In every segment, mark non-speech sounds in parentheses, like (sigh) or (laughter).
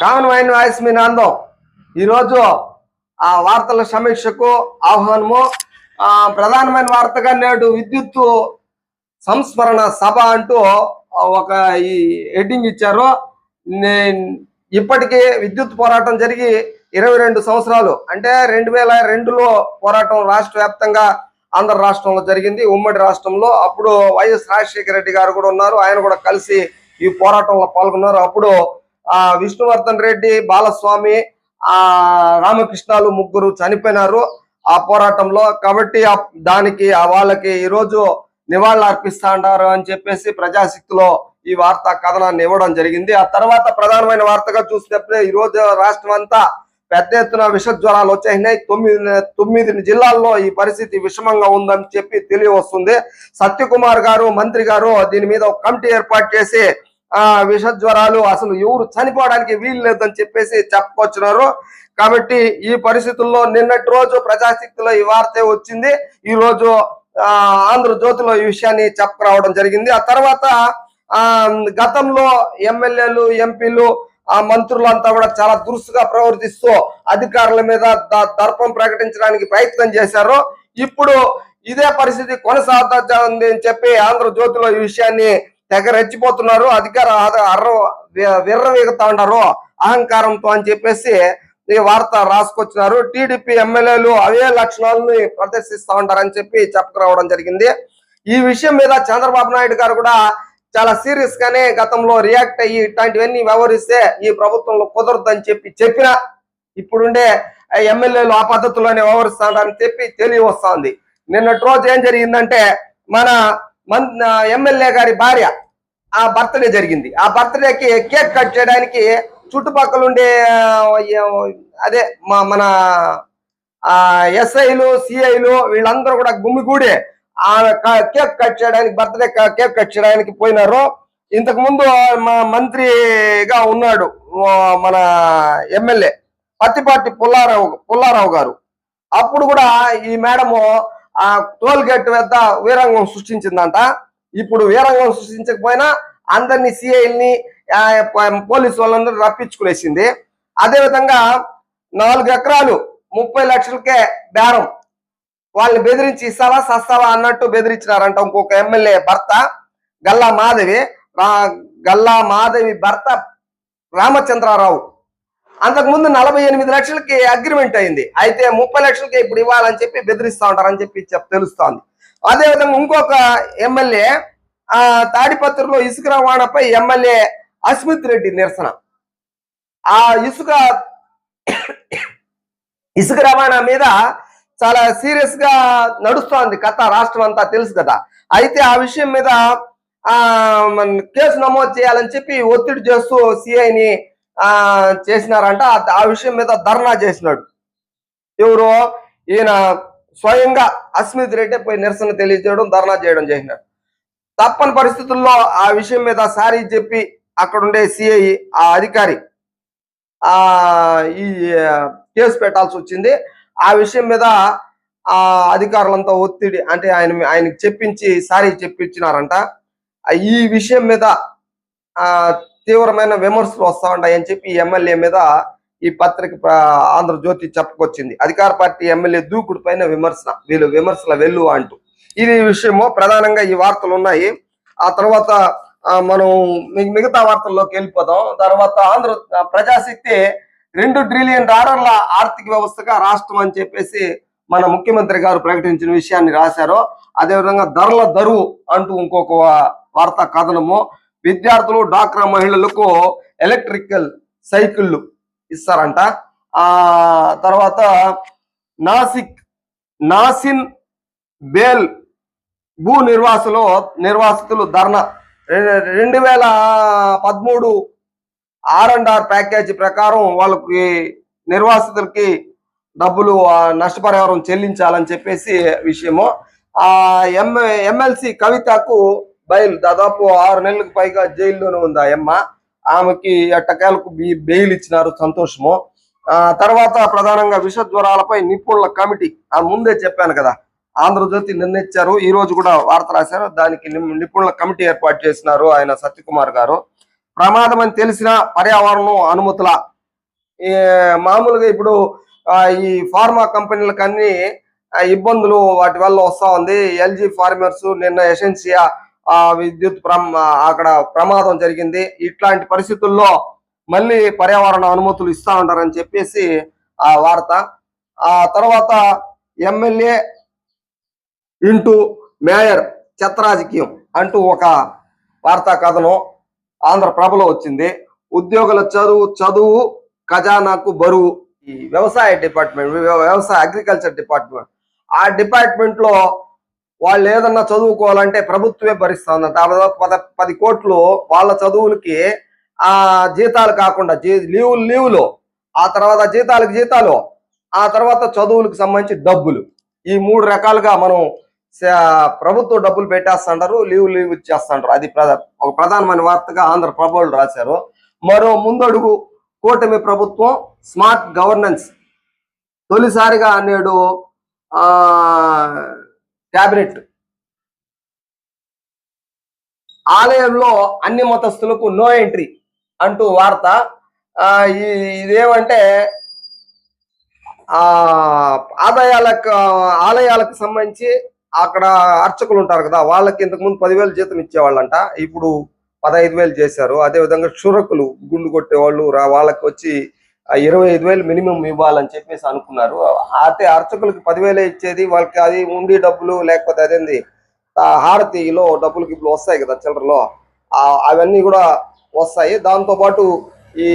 Common mind voice మీ నాందం. ఈరోజు ఆ వార్తల సమీక్షకు ఆహ్వానము. ప్రధానమైన వార్తగా నేడు విద్యుత్ సంస్మరణ సభ అంటూ ఒక ఈ హెడ్డింగ్ ఇచ్చారు. నే- ఇప్పటికీ విద్యుత్ పోరాటం జరిగి ఇరవై రెండు సంవత్సరాలు. అంటే రెండు వేల రెండులో పోరాటం రాష్ట్ర వ్యాప్తంగా ఆంధ్ర రాష్ట్రంలో జరిగింది. ఉమ్మడి రాష్ట్రంలో అప్పుడు వైఎస్ రాజశేఖర రెడ్డి గారు కూడా ఉన్నారు. ఆయన కూడా కలిసి ఈ పోరాటంలో పాల్గొన్నారు. అప్పుడు విష్ణువర్ధన్ రెడ్డి బాలస్వామి ఆ రామకృష్ణాలు ముగ్గురు చనిపోయినారు ఆ పోరాటంలో. కాబట్టి దానికి ఆ వాళ్ళకి ఈ రోజు నివాళులు అర్పిస్తా ఉంటారు అని చెప్పేసి ప్రజాశక్తిలో ఈ వార్త కథనాన్ని ఇవ్వడం జరిగింది. ఆ తర్వాత ప్రధానమైన వార్తగా చూసినప్పుడే ఈ రోజు రాష్ట్రం అంతా పెద్ద ఎత్తున విష జ్వరాలు వచ్చేసినాయి. తొమ్మిది తొమ్మిది జిల్లాల్లో ఈ పరిస్థితి విషమంగా ఉందని చెప్పి తెలియవస్తుంది. సత్యకుమార్ గారు మంత్రి గారు దీని మీద ఒక కమిటీ ఏర్పాటు చేసి ఆ విష జ్వరాలు అసలు ఎవరు చనిపోవడానికి వీలు లేదని చెప్పేసి చెప్పుకొచ్చినారు. కాబట్టి ఈ పరిస్థితుల్లో నిన్నటి రోజు ప్రజాశక్తిలో ఈ వార్త వచ్చింది. ఈ రోజు ఆ ఆంధ్రజ్యోతిలో ఈ విషయాన్ని చెప్పుకురావడం జరిగింది. ఆ తర్వాత ఆ గతంలో ఎమ్మెల్యేలు ఎంపీలు ఆ మంత్రులు అంతా కూడా చాలా దురుసుగా ప్రవర్తిస్తూ అధికారుల మీద దర్పం ప్రకటించడానికి ప్రయత్నం చేశారు. ఇప్పుడు ఇదే పరిస్థితి కొనసాగుతుంది అని చెప్పి ఆంధ్రజ్యోతిలో ఈ విషయాన్ని తెగ రెచ్చిపోతున్నారు. అధికార అర్ర విర్రవీగుతా ఉన్నారు. అహంకారంతో అని చెప్పేసి ఈ వార్త రాసుకొచ్చినారు. టీడీపీ ఎమ్మెల్యేలు అవే లక్షణాలని ప్రదర్శిస్తా ఉంటారని చెప్పి చెప్పుకురావడం జరిగింది. ఈ విషయం మీద చంద్రబాబు నాయుడు గారు కూడా చాలా సీరియస్ గానే గతంలో రియాక్ట్ అయ్యి ఇట్లాంటివన్నీ వ్యవహరిస్తే ఈ ప్రభుత్వంలో కుదరదని చెప్పి చెప్పినా ఇప్పుడుండే ఎమ్మెల్యేలు ఆ పద్ధతిలోనే వ్యవహరిస్తారని చెప్పి తెలియవస్తోంది నిన్నటి రోజు ఏం జరిగిందంటే మన మన్ ఎమ్మెల్యే గారి భార్య ఆ బర్త్డే జరిగింది. ఆ బర్త్డేకి కేక్ కట్ చేయడానికి చుట్టుపక్కల ఉండే అదే మా మన ఎస్ఐలు సిఐలు వీళ్ళందరూ కూడా గుమ్మిగూడి ఆ క- కేక్ కట్ చేయడానికి బర్త్డే కేక్ కట్ చేయడానికి పోయినారు. ఇంతకు ముందు మా మంత్రిగా ఉన్నాడు మన ఎమ్మెల్యే పత్తిపాటి పుల్లారావు పుల్లారావు గారు. అప్పుడు కూడా ఈ మేడము ఆ టోల్ గేట్ వద్ద వీరంగం సృష్టించిందంట. ఇప్పుడు వీరంగం సృష్టించకపోయినా అందరినీ సిఐల్ని పోలీసు వాళ్ళందరూ రప్పించుకునేసింది. అదేవిధంగా నాలుగు ఎకరాలు ముప్పై లక్షలకే బేరం. వాళ్ళని బెదిరించి ఇస్తావా సస్తావా అన్నట్టు బెదిరించినారంట ఇంకొక ఎమ్మెల్యే భర్త గల్లా మాధవి. గల్లా మాధవి భర్త రామచంద్రారావు. అంతకుముందు నలభై ఎనిమిది లక్షలకి అగ్రిమెంట్ అయింది. అయితే ముప్పై లక్షలకి ఇప్పుడు ఇవ్వాలని చెప్పి బెదిరిస్తా ఉంటారని చెప్పి తెలుస్తోంది. అదే విధంగా ఇంకొక ఎమ్మెల్యే ఆ తాడిపత్రిలో ఇసుక రవాణాపై ఎమ్మెల్యే అస్మిత్ రెడ్డి నిరసన. ఆ ఇసుక (coughs) ఇసుక రవాణా మీద చాలా సీరియస్గా నడుస్తోంది కథ రాష్ట్రం అంతా తెలుసు కదా. అయితే ఆ విషయం మీద ఆ కేసు నమోదు చేయాలని చెప్పి ఒత్తిడి చేస్తూ సిఐని చేసినారంట. ఆ- ఆ విషయం మీద ధర్నా చేసినాడు. ఎవరు ఈయన స్వయంగా అస్మిత్ రెడ్డి పోయి నిరసన తెలియజేయడం ధర్నా చేయడం చేసినాడు. తప్పని పరిస్థితుల్లో ఆ విషయం మీద సారీ చెప్పి అక్కడ ఉండే సిఐ ఆ అధికారి ఆ ఈ కేసు పెట్టాల్సి వచ్చింది. ఆ విషయం మీద ఆ అధికారులంతా ఒత్తిడి అంటే ఆయన ఆయనకి చెప్పించి సారీ చెప్పించినారంట. ఈ విషయం మీద ఆ తీవ్రమైన విమర్శలు వస్తా ఉంటాయని చెప్పి ఎమ్మెల్యే మీద ఈ పత్రిక ఆంధ్రజ్యోతి చెప్పుకొచ్చింది. అధికార పార్టీ ఎమ్మెల్యే దూకుడు పైన విమర్శన. వీళ్ళు విమర్శల వెళ్ళు అంటూ. ఇది విషయము ప్రధానంగా ఈ వార్తలు ఉన్నాయి. ఆ తర్వాత మనం మిగతా వార్తల్లోకి వెళ్ళిపోదాం. తర్వాత ఆంధ్ర ప్రజాశక్తి రెండు ట్రిలియన్ డాలర్ల ఆర్థిక వ్యవస్థగా రాష్ట్రం అని చెప్పేసి మన ముఖ్యమంత్రి గారు ప్రకటించిన విషయాన్ని రాశారు. అదేవిధంగా ధరల దరువు అంటూ ఇంకొక వార్తా కథనము. విద్యార్థులు డాక్రా మహిళలకు ఎలక్ట్రికల్ సైకిళ్ళు ఇస్తారంట. ఆ తర్వాత నాసిక్ నాసిన్ బేల్ భూ నిర్వాసులు నిర్వాసితులు ధర్నా. రెండు వేల పదమూడు ఆర్ అండ్ ఆర్ ప్యాకేజీ ప్రకారం వాళ్ళకి నిర్వాసితులకి డబ్బులు నష్టపరిహారం చెల్లించాలని చెప్పేసి విషయము. ఆ ఎం ఎమ్మెల్సీ కవితకు బెయిల్ దాదాపు ఆరు నెలలకు పైగా జైల్లోనే ఉంది ఆ ఎమ్మ ఆమెకి ఎట్టకేలకు బెయిల్ ఇచ్చినారు సంతోషము. ఆ తర్వాత ప్రధానంగా విష జ్వరాలపై నిపుణుల కమిటీ ఆ ముందే చెప్పాను కదా ఆంధ్రజ్యోతి నిర్ణయించారు. ఈ రోజు కూడా వార్త రాశారు. దానికి నిపుణుల కమిటీ ఏర్పాటు చేసినారు ఆయన సత్యకుమార్ గారు. ప్రమాదం అని తెలిసిన పర్యావరణం అనుమతుల ఈ మామూలుగా ఇప్పుడు ఆ, ఈ ఫార్మా కంపెనీలకన్నీ ఇబ్బందులు వాటి వల్ల వస్తా ఉంది. ఎల్జీ ఫార్మర్స్ నిన్న ఎసెన్సియా విద్యుత్ అక్కడ ప్రమాదం జరిగింది. ఇట్లాంటి పరిస్థితుల్లో మళ్ళీ పర్యావరణ అనుమతులు ఇస్తా ఉంటారని చెప్పేసి ఆ వార్త. ఆ తర్వాత ఎమ్మెల్యే ఇంటూ మేయర్ చెత్తరాజకీయం అంటూ ఒక వార్తా కథనం ఆంధ్రప్రభలో వచ్చింది. ఉద్యోగుల చదువు చదువు ఖజానాకు బరువు. ఈ వ్యవసాయ డిపార్ట్మెంట్ వ్యవసాయ అగ్రికల్చర్ డిపార్ట్మెంట్. ఆ డిపార్ట్మెంట్లో వాళ్ళు ఏదన్నా చదువుకోవాలంటే ప్రభుత్వమే భరిస్తుంది దాదాపు పద పది కోట్లు వాళ్ళ చదువులకి ఆ జీతాలు కాకుండా జీ- లీవులు లీవులు ఆ తర్వాత జీతాలకు జీతాలు ఆ తర్వాత చదువులకు సంబంధించి డబ్బులు. ఈ మూడు రకాలుగా మనం ప్రభుత్వం ప్రభుత్వ డబ్బులు పెట్టేస్తుంటారు లీవ్ లీవ్ ఇచ్చేస్తుంటారు. అది ఒక ప్రధానమైన వార్తగా ఆంధ్ర ప్రభులు రాశారు. మరో ముందడుగు కూటమి ప్రభుత్వం స్మార్ట్ గవర్నెన్స్. తొలిసారిగా నేడు టాబ్లెట్ ఆలయంలో అన్ని మతస్థులకు నో ఎంట్రీ అంటూ వార్త. ఆ, ఈ ఇదేమంటే ఆ ఆదాయాలకు ఆలయాలకు సంబంధించి అక్కడ అర్చకులు ఉంటారు కదా వాళ్ళకి ఇంతకు ముందు పదివేలు జీతం ఇచ్చేవాళ్ళంట. ఇప్పుడు పదహైదు వేలు చేశారు. అదే విధంగా క్షురకులు గుండు కొట్టేవాళ్ళు వాళ్ళకి వచ్చి ఇరవై ఐదు వేలు మినిమం ఇవ్వాలని చెప్పేసి అనుకున్నారు. అయితే అర్చకులకి పదివేలే ఇచ్చేది వాళ్ళకి అది ఉండి డబ్బులు లేకపోతే అదేంది? హారతిలో డబ్బులు ఇప్పుడు వస్తాయి కదా చిల్లరలో. అవన్నీ కూడా వస్తాయి. దాంతో పాటు ఈ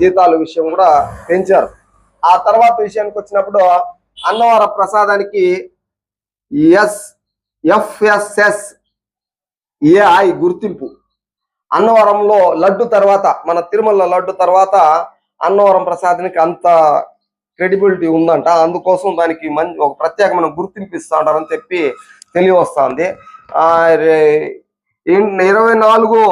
జీతాల విషయం కూడా పెంచారు. ఆ తర్వాత విషయానికి వచ్చినప్పుడు అన్నవర ప్రసాదానికి ఎస్ ఎఫ్ఎస్ఎస్ ఏఐ గుర్తింపు. అన్నవరంలో లడ్డు తర్వాత మన తిరుమల లడ్డు తర్వాత అన్నవరం ప్రసాద్కి అంత క్రెడిబిలిటీ ఉందంట. అందుకోసం దానికి మంచి ఒక ప్రత్యేకమైన గుర్తింపు ఇస్తా ఉంటారని చెప్పి తెలియవస్తుంది ఇరవై నాలుగు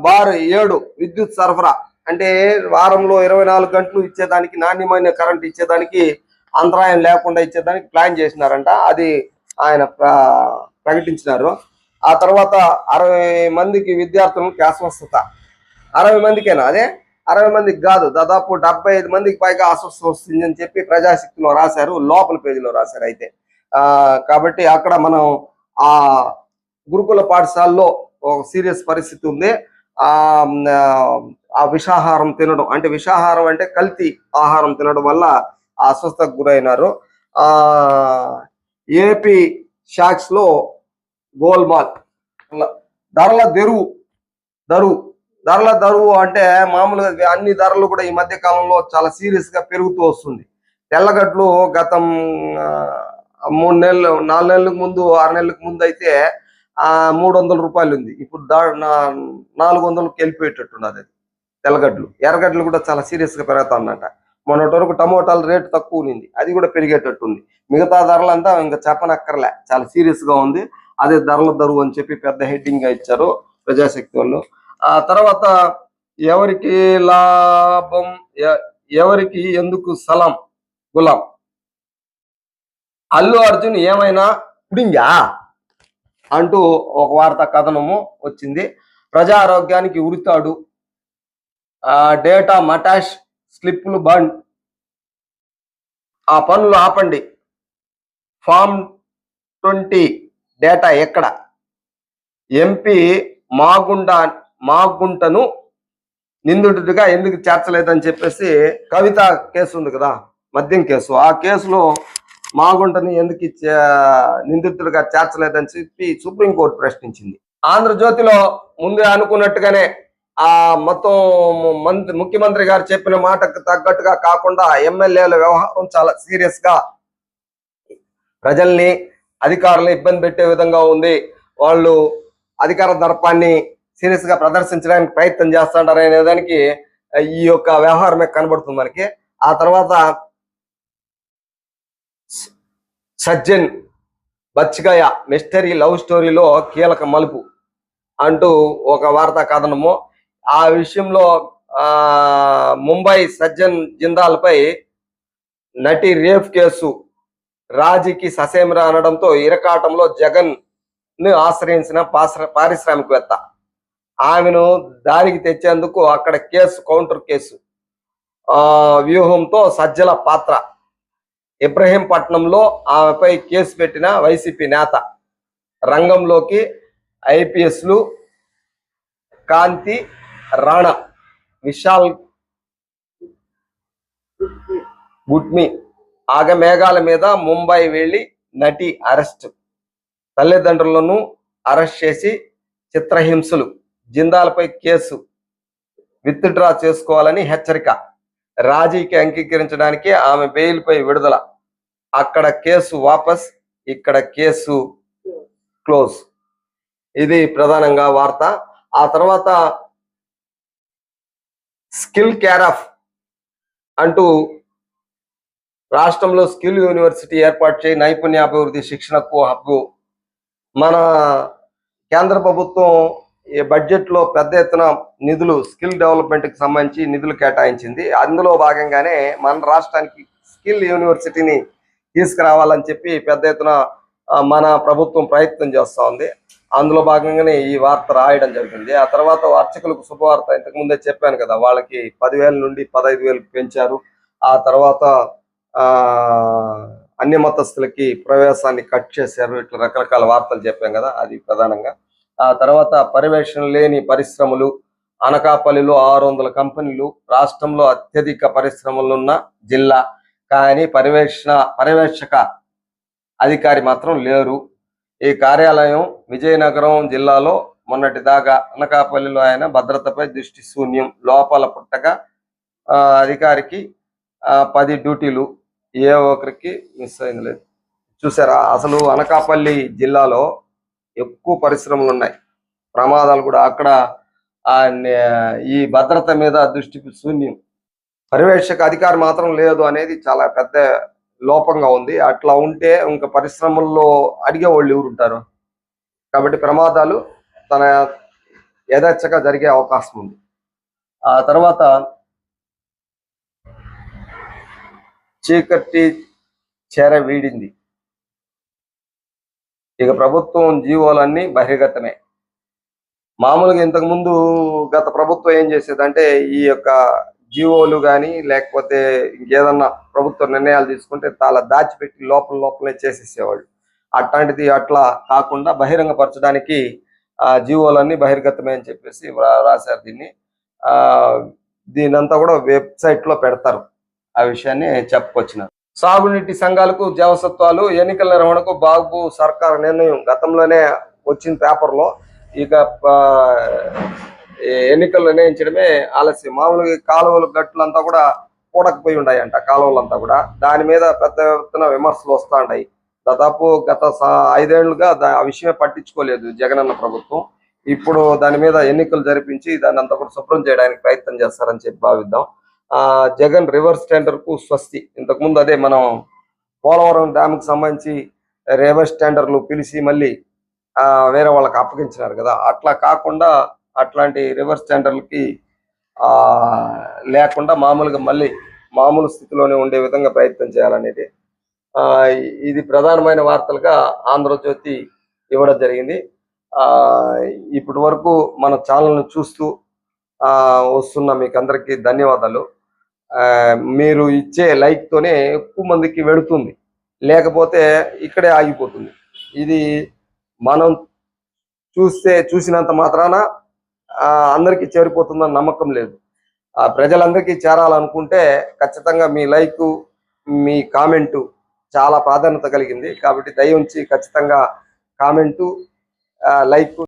బార్ ఏడు విద్యుత్ సరఫరా అంటే వారంలో ఇరవై నాలుగు గంటలు ఇచ్చేదానికి నాణ్యమైన కరెంట్ ఇచ్చేదానికి అంతరాయం లేకుండా ఇచ్చేదానికి ప్లాన్ చేసినారంట. అది ఆయన ప్ర- ప్రకటించినారు. ఆ తర్వాత అరవై మందికి విద్యార్థులకు అస్వస్థత అరవై మందికేనా? అదే? అరవై మందికి కాదు దాదాపు డెబ్బై ఐదు మందికి పైగా అస్వస్థత వస్తుంది అని చెప్పి ప్రజాశక్తిలో రాశారు లోపల పేజీలో రాశారు అయితే. ఆ కాబట్టి అక్కడ మనం ఆ గురుకుల పాఠశాలలో ఒక సీరియస్ పరిస్థితి ఉంది. ఆ ఆ విషాహారం తినడం అంటే విషాహారం అంటే కల్తీ ఆహారం తినడం వల్ల ఆ గురైనారు. ఆ ఏపీ షాక్స్లో గోల్మాల్ ధరల దెరువు దరువు ధరల దరువు అంటే మామూలుగా అన్ని ధరలు కూడా ఈ మధ్య కాలంలో చాలా సీరియస్గా పెరుగుతూ వస్తుంది. తెల్లగడ్లు గతం మూడు నెలలు నాలుగు నెలలకు ముందు ఆరు నెలలకు ముందు అయితే మూడు వందల రూపాయలు ఉంది. ఇప్పుడు దా నాలుగు వందలకు వెళ్ళిపోయేటట్టున్నది అది. తెల్లగడ్డలు. ఎర్రగడ్డలు కూడా చాలా సీరియస్గా పెరుగుతుందంట మొన్నటి వరకు టమోటాల రేటు తక్కువ ఉంది అది కూడా పెరిగేటట్టుంది. మిగతా ధరలంతా ఇంకా చెప్పనక్కర్లే. చాలా సీరియస్గా ఉంది. అదే ధరల ధరువు అని చెప్పి పెద్ద హెడ్డింగ్గా ఇచ్చారు ప్రజాశక్తి వాళ్ళు. ఆ తర్వాత ఎవరికి లాభం ఎవరికి ఎందుకు సలం? గులాం. అల్లు అర్జున్ ఏమైనా పుడింగా అంటూ ఒక వార్త కథనము వచ్చింది. ప్రజా ఆరోగ్యానికి ఉరితాడు డేటా మటాష్ స్లిప్లు బండ్ ఆ పనులు ఆపండి. ఫామ్ ట్వంటీ డేటా ఎక్కడ? ఎంపీ మాగుండా మాగుంటను నిందితుడిగా ఎందుకు చేర్చలేదని చెప్పేసి కవిత కేసు ఉంది కదా మద్యం కేసు. ఆ కేసులో మాగుంటని ఎందుకు నిందితుడిగా చేర్చలేదని చెప్పి సుప్రీంకోర్టు ప్రశ్నించింది. ఆంధ్రజ్యోతిలో ముందే అనుకున్నట్టుగానే ఆ మొత్తం మంత్రి ముఖ్యమంత్రి గారు చెప్పిన మాటకు తగ్గట్టుగా కాకుండా ఎమ్మెల్యేల వ్యవహారం చాలా సీరియస్గా ప్రజల్ని అధికారులను ఇబ్బంది పెట్టే విధంగా ఉంది. వాళ్ళు అధికార దర్పాన్ని సీరియస్గా ప్రదర్శించడానికి ప్రయత్నం చేస్తుంటారు అనే దానికి ఈ యొక్క వ్యవహారమే కనబడుతుంది మనకి. ఆ తర్వాత సజ్జన్ బచ్చిగాయ మిస్టరీ లవ్ స్టోరీలో కీలక మలుపు అంటూ ఒక వార్తా కథనము. ఆ విషయంలో ఆ ముంబై సజ్జన్ జిందాల్ పై నటి రేప్ కేసు రాజీకి ససేమిరా అనడంతో ఇరకాటంలో జగన్ని ఆశ్రయించిన పాశ్ర- పారిశ్రామికవేత్త. ఆమెను దారికి తెచ్చేందుకు అక్కడ కేసు కౌంటర్ కేసు. వ్యూహంతో సజ్జల పాత్ర. ఇబ్రహీంపట్నంలో ఆమెపై కేసు పెట్టిన వైసీపీ నేత. రంగంలోకి ఐపీఎస్లు కాంతి రాణా విశాల్ గుట్మి. ఆగమేఘాల మీద ముంబై వెళ్ళి నటి అరెస్ట్. తల్లిదండ్రులను అరెస్ట్ చేసి చిత్రహింసలు. జిందాల్పై కేసు విత్డ్రా చేసుకోవాలని హెచ్చరిక. రాజీకి అంగీకరించడానికి ఆమె బెయిల్పై విడుదల. అక్కడ కేసు వాపస్ ఇక్కడ కేసు క్లోజ్. ఇది ప్రధానంగా వార్త. ఆ తర్వాత స్కిల్ క్యారఫ్ అంటూ రాష్ట్రంలో స్కిల్ యూనివర్సిటీ ఏర్పాటు చేయి నైపుణ్యాభివృద్ధి శిక్షణకు హబ్బు మన కేంద్ర ప్రభుత్వం ఈ బడ్జెట్లో పెద్ద ఎత్తున నిధులు స్కిల్ డెవలప్మెంట్కి సంబంధించి నిధులు కేటాయించింది. అందులో భాగంగానే మన రాష్ట్రానికి స్కిల్ యూనివర్సిటీని తీసుకురావాలని చెప్పి పెద్ద ఎత్తున మన ప్రభుత్వం ప్రయత్నం చేస్తూ ఉంది. అందులో భాగంగానే ఈ వార్త రాయడం జరిగింది. ఆ తర్వాత అర్చకులకు శుభవార్త. ఇంతకు ముందే చెప్పాను కదా వాళ్ళకి పదివేల నుండి పదహైదు వేలు పెంచారు. ఆ తర్వాత ఆ అన్య మతస్థులకి ప్రవేశాన్ని కట్ చేశారు. ఇట్లా రకరకాల వార్తలు చెప్పాం కదా అది ప్రధానంగా. ఆ తర్వాత పర్యవేక్షణ లేని పరిశ్రమలు అనకాపల్లిలో ఆరు వందల కంపెనీలు రాష్ట్రంలో అత్యధిక పరిశ్రమలున్న జిల్లా. కానీ పర్యవేక్షణ పర్యవేక్షక అధికారి మాత్రం లేరు. ఈ కార్యాలయం విజయనగరం జిల్లాలో మొన్నటి దాకా అనకాపల్లిలో ఆయన భద్రతపై దృష్టి శూన్యం. లోపల పుట్టగా ఆ, అధికారికి ఆ, పది డ్యూటీలు ఏ ఒక్కరికి మిస్ అయింది లేదు. చూసారా అసలు అనకాపల్లి జిల్లాలో ఎక్కువ పరిశ్రమలు ఉన్నాయి. ప్రమాదాలు కూడా అక్కడ ఆ ఈ భద్రత మీద దృష్టి శూన్యం. పర్యవేక్షక అధికారం మాత్రం లేదు అనేది చాలా పెద్ద లోపంగా ఉంది. అట్లా ఉంటే ఇంకా పరిశ్రమల్లో అడిగే వాళ్ళు ఎవరు ఉంటారు? కాబట్టి ప్రమాదాలు తన యథేచ్ఛగా జరిగే అవకాశం ఉంది. ఆ తర్వాత చీకటి చెర వీడింది. ఇక ప్రభుత్వం జీవోలన్నీ బహిర్గతమే. మామూలుగా ఇంతకు ముందు గత ప్రభుత్వం ఏం చేసేదంటే ఈ యొక్క జీవోలు కానీ లేకపోతే ఇంకేదన్నా ప్రభుత్వ నిర్ణయాలు తీసుకుంటే చాలా దాచిపెట్టి లోపల లోపలే చేసేసేవాళ్ళు. అట్లాంటిది అట్లా కాకుండా బహిరంగపరచడానికి ఆ జీవోలన్నీ బహిర్గతమే అని చెప్పేసి రాశారు దీన్ని. ఆ దీనంతా కూడా వెబ్సైట్లో పెడతారు. ఆ విషయాన్ని చెప్పుకొచ్చినారు. సాగునీటి సంఘాలకు జీవసత్వాలు ఎన్నికల నిర్వహణకు బాబు సర్కార్ నిర్ణయం గతంలోనే వచ్చిన పేపర్లో. ఇక ఎన్నికలు నిర్ణయించడమే ఆలస్యం. మామూలుగా కాలువలు గట్లంతా కూడా కూడకపోయి ఉన్నాయంట కాలువలంతా కూడా. దాని మీద పెద్ద ఎత్తున విమర్శలు వస్తూ ఉన్నాయి దాదాపు గత స- ఐదేళ్ళుగా ఆ విషయమే పట్టించుకోలేదు జగనన్న ప్రభుత్వం. ఇప్పుడు దాని మీద ఎన్నికలు జరిపించి దాన్ని అంతా కూడా శుభ్రం చేయడానికి ప్రయత్నం చేస్తారని చెప్పి భావిద్దాం. జగన్ రివర్స్ టెండర్కు స్వస్తి. ఇంతకు ముందు అదే మనం పోలవరం డ్యామ్కు సంబంధించి రివర్స్ టెండర్లు పిలిచి మళ్ళీ ఆ వేరే వాళ్ళకి అప్పగించినారు కదా. అట్లా కాకుండా అట్లాంటి రివర్స్ టెండర్లకి ఆ లేకుండా మామూలుగా మళ్ళీ మామూలు స్థితిలోనే ఉండే విధంగా ప్రయత్నం చేయాలనేది ఆ ఇది ప్రధానమైన వార్తలుగా ఆంధ్రజ్యోతి ఇవ్వడం జరిగింది. ఆ ఇప్పటి వరకు మన ఛానల్ను చూస్తూ ఆ వస్తున్న మీకు అందరికీ ధన్యవాదాలు. మీరు ఇచ్చే లైక్ తోనే ఎక్కువ మందికి వెళుతుంది లేకపోతే ఇక్కడే ఆగిపోతుంది. ఇది మనం చూస్తే చూసినంత మాత్రాన ఆ, అందరికీ చేరిపోతుందని నమ్మకం లేదు. ఆ ప్రజలందరికీ చేరాలనుకుంటే ఖచ్చితంగా మీ లైక్ మీ కామెంటు చాలా ప్రాధాన్యత కలిగింది. కాబట్టి దయ ఉంచి ఖచ్చితంగా కామెంటు లైక్